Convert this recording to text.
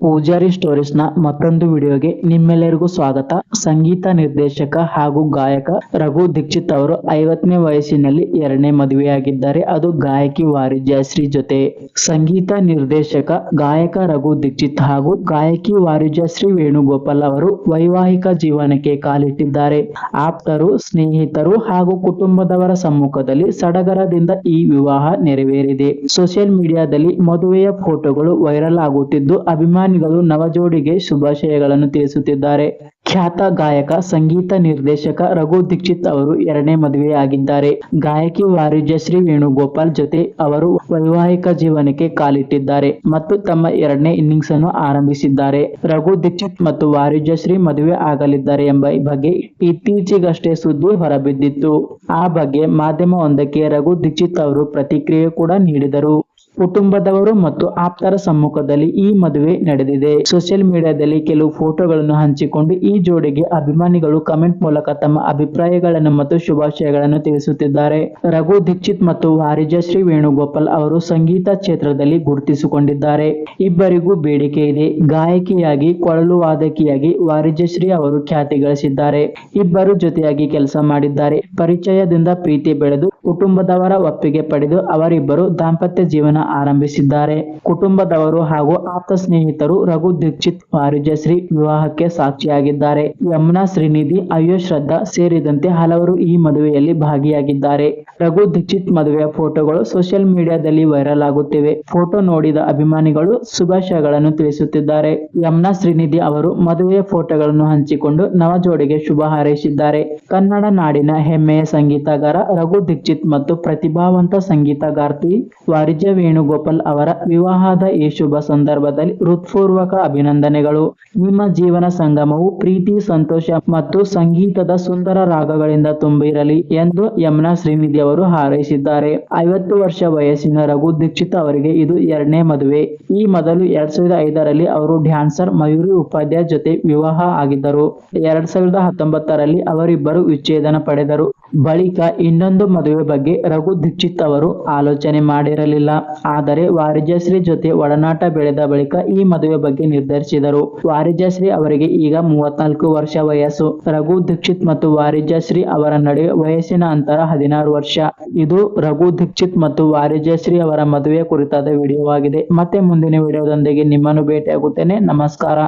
ಪೂಜಾರಿ ಸ್ಟೋರೀಸ್ನ ಮತ್ತೊಂದು ವಿಡಿಯೋಗೆ ನಿಮ್ಮೆಲ್ಲರಿಗೂ ಸ್ವಾಗತ. ಸಂಗೀತ ನಿರ್ದೇಶಕ ಹಾಗೂ ಗಾಯಕ ರಘು ದೀಕ್ಷಿತ್ ಅವರು ಐವತ್ತನೇ ವಯಸ್ಸಿನಲ್ಲಿ ಎರಡನೇ ಮದುವೆಯಾಗಿದ್ದಾರೆ. ಅದು ಗಾಯಕಿ ವಾರಿಜಾಶ್ರೀ ಜೊತೆ. ಸಂಗೀತ ನಿರ್ದೇಶಕ, ಗಾಯಕ ರಘು ದೀಕ್ಷಿತ್ ಹಾಗೂ ಗಾಯಕಿ ವಾರಿಜಾಶ್ರೀ ವೇಣುಗೋಪಾಲ್ ಅವರು ವೈವಾಹಿಕ ಜೀವನಕ್ಕೆ ಕಾಲಿಟ್ಟಿದ್ದಾರೆ. ಆಪ್ತರು, ಸ್ನೇಹಿತರು ಹಾಗೂ ಕುಟುಂಬದವರ ಸಮ್ಮುಖದಲ್ಲಿ ಸಡಗರದಿಂದ ಈ ವಿವಾಹ ನೆರವೇರಿದೆ. ಸೋಷಿಯಲ್ ಮೀಡಿಯಾದಲ್ಲಿ ಮದುವೆಯ ಫೋಟೋಗಳು ವೈರಲ್ ಆಗುತ್ತಿದ್ದು ಅಭಿಮಾನಿಗಳು ನವಜೋಡಿಗೆ ಶುಭಾಶಯಗಳನ್ನು ತಿಳಿಸುತ್ತಿದ್ದಾರೆ. ಖ್ಯಾತ ಗಾಯಕ, ಸಂಗೀತ ನಿರ್ದೇಶಕ ರಘು ದೀಕ್ಷಿತ್ ಅವರು ಎರಡನೇ ಮದುವೆಯಾಗಿದ್ದಾರೆ. ಗಾಯಕಿ ವಾರಿಜಶ್ರೀ ವೇಣುಗೋಪಾಲ್ ಜೊತೆ ಅವರು ವೈವಾಹಿಕ ಜೀವನಕ್ಕೆ ಕಾಲಿಟ್ಟಿದ್ದಾರೆ ಮತ್ತು ತಮ್ಮ ಎರಡನೇ ಇನ್ನಿಂಗ್ಸ್ ಅನ್ನು ಆರಂಭಿಸಿದ್ದಾರೆ. ರಘು ದೀಕ್ಷಿತ್ ಮತ್ತು ವಾರಿಜಶ್ರೀ ಮದುವೆ ಆಗಲಿದ್ದಾರೆ ಎಂಬ ಬಗ್ಗೆ ಇತ್ತೀಚೆಗಷ್ಟೇ ಸುದ್ದಿ ಹೊರಬಿದ್ದಿತ್ತು. ಆ ಬಗ್ಗೆ ಮಾಧ್ಯಮವೊಂದಕ್ಕೆ ರಘು ದೀಕ್ಷಿತ್ ಅವರು ಪ್ರತಿಕ್ರಿಯೆ ಕೂಡ ನೀಡಿದರು. ಕುಟುಂಬದವರು ಮತ್ತು ಆಪ್ತರ ಸಮ್ಮುಖದಲ್ಲಿ ಈ ಮದುವೆ ನಡೆದಿದೆ. ಸೋಷಿಯಲ್ ಮೀಡಿಯಾದಲ್ಲಿ ಕೆಲವು ಫೋಟೋಗಳನ್ನು ಹಂಚಿಕೊಂಡು ಈ ಜೋಡಿಗೆ ಅಭಿಮಾನಿಗಳು ಕಮೆಂಟ್ ಮೂಲಕ ತಮ್ಮ ಅಭಿಪ್ರಾಯಗಳನ್ನು ಮತ್ತು ಶುಭಾಶಯಗಳನ್ನು ತಿಳಿಸುತ್ತಿದ್ದಾರೆ. ರಘು ದೀಕ್ಷಿತ್ ಮತ್ತು ವಾರಿಜಶ್ರೀ ವೇಣುಗೋಪಾಲ್ ಅವರು ಸಂಗೀತ ಕ್ಷೇತ್ರದಲ್ಲಿ ಗುರುತಿಸಿಕೊಂಡಿದ್ದಾರೆ. ಇಬ್ಬರಿಗೂ ಬೇಡಿಕೆ ಇದೆ. ಗಾಯಕಿಯಾಗಿ, ಕೊಳಲು ವಾದಕಿಯಾಗಿ ವಾರಿಜಶ್ರೀ ಅವರು ಖ್ಯಾತಿ ಗಳಿಸಿದ್ದಾರೆ. ಇಬ್ಬರು ಜೊತೆಯಾಗಿ ಕೆಲಸ ಮಾಡಿದ್ದಾರೆ. ಪರಿಚಯದಿಂದ ಪ್ರೀತಿ ಬೆಳೆದು, ಕುಟುಂಬದವರ ಒಪ್ಪಿಗೆ ಪಡೆದು ಅವರಿಬ್ಬರು ದಾಂಪತ್ಯ ಜೀವನ ಆರಂಭಿಸಿದ್ದಾರೆ. ಕುಟುಂಬದವರು ಹಾಗೂ ಆಪ್ತ ಸ್ನೇಹಿತರು ರಘು ದೀಕ್ಷಿತ್ ವಾರಿಜಶ್ರೀ ವಿವಾಹಕ್ಕೆ ಸಾಕ್ಷಿಯಾಗಿದ್ದಾರೆ. ಯಮುನಾ ಶ್ರೀನಿಧಿ ಅಯ್ಯೋ ಶ್ರದ್ಧಾ ಸೇರಿದಂತೆ ಹಲವರು ಈ ಮದುವೆಯಲ್ಲಿ ಭಾಗಿಯಾಗಿದ್ದಾರೆ. ರಘು ದೀಕ್ಷಿತ್ ಮದುವೆಯ ಫೋಟೋಗಳು ಸೋಷಿಯಲ್ ಮೀಡಿಯಾದಲ್ಲಿ ವೈರಲ್ ಆಗುತ್ತಿವೆ. ಫೋಟೋ ನೋಡಿದ ಅಭಿಮಾನಿಗಳು ಶುಭಾಶಯಗಳನ್ನು ತಿಳಿಸುತ್ತಿದ್ದಾರೆ. ಯಮುನಾ ಶ್ರೀನಿಧಿ ಅವರು ಮದುವೆಯ ಫೋಟೋಗಳನ್ನು ಹಂಚಿಕೊಂಡು ನವ ಜೋಡಿಗೆ ಶುಭ ಹಾರೈಸಿದ್ದಾರೆ. ಕನ್ನಡ ನಾಡಿನ ಹೆಮ್ಮೆಯ ಸಂಗೀತಗಾರ ರಘು ದೀಕ್ಷಿತ್ ಮತ್ತು ಪ್ರತಿಭಾವಂತ ಸಂಗೀತಗಾರ್ತಿ ವಾರಿಜ ವೇಣುಗೋಪಾಲ್ ಅವರ ವಿವಾಹದ ಈ ಶುಭ ಸಂದರ್ಭದಲ್ಲಿ ಹೃತ್ಪೂರ್ವಕ ಅಭಿನಂದನೆಗಳು. ನಿಮ್ಮ ಜೀವನ ಸಂಗಮವು ಪ್ರೀತಿ, ಸಂತೋಷ ಮತ್ತು ಸಂಗೀತದ ಸುಂದರ ರಾಗಗಳಿಂದ ತುಂಬಿರಲಿ ಎಂದು ಯಮುನಾ ಶ್ರೀನಿಧಿ ಅವರು ಹಾರೈಸಿದ್ದಾರೆ. ಐವತ್ತು ವರ್ಷ ವಯಸ್ಸಿನ ರಘು ದೀಕ್ಷಿತ್ ಅವರಿಗೆ ಇದು ಎರಡನೇ ಮದುವೆ. ಈ ಮೊದಲು ಎರಡ್ ಸಾವಿರದ ಐದರಲ್ಲಿ ಅವರು ಡ್ಯಾನ್ಸರ್ ಮಯೂರಿ ಉಪಾಧ್ಯಾಯ ಜೊತೆ ವಿವಾಹ ಆಗಿದ್ದರು. ಎರಡ್ ಸಾವಿರದ ಹತ್ತೊಂಬತ್ತರಲ್ಲಿ ಅವರಿಬ್ಬರು ವಿಚ್ಛೇದನ ಪಡೆದರು. ಬಳಿಕ ಇನ್ನೊಂದು ಮದುವೆ ಬಗ್ಗೆ ರಘು ದೀಕ್ಷಿತ್ ಅವರು ಆಲೋಚನೆ ಮಾಡಿರಲಿಲ್ಲ. ಆದರೆ ವಾರಿಜಶ್ರೀ ಜೊತೆ ಒಡನಾಟ ಬೆಳೆದ ಬಳಿಕ ಈ ಮದುವೆ ಬಗ್ಗೆ ನಿರ್ಧರಿಸಿದರು. ವಾರಿಜಶ್ರೀ ಅವರಿಗೆ ಈಗ ಮೂವತ್ನಾಲ್ಕು ವರ್ಷ ವಯಸ್ಸು. ರಘು ದೀಕ್ಷಿತ್ ಮತ್ತು ವಾರಿಜಶ್ರೀ ಅವರ ನಡುವೆ ವಯಸ್ಸಿನ ಅಂತರ ಹದಿನಾರು ವರ್ಷ. ಇದು ರಘು ದೀಕ್ಷಿತ್ ಮತ್ತು ವಾರಿಜಶ್ರೀ ಅವರ ಮದುವೆ ಕುರಿತಾದ ವಿಡಿಯೋ ಆಗಿದೆ ಮತ್ತೆ ಮುಂದಿನ ವಿಡಿಯೋದೊಂದಿಗೆ ನಿಮ್ಮನ್ನು ಭೇಟಿಯಾಗುತ್ತೇನೆ. ನಮಸ್ಕಾರ.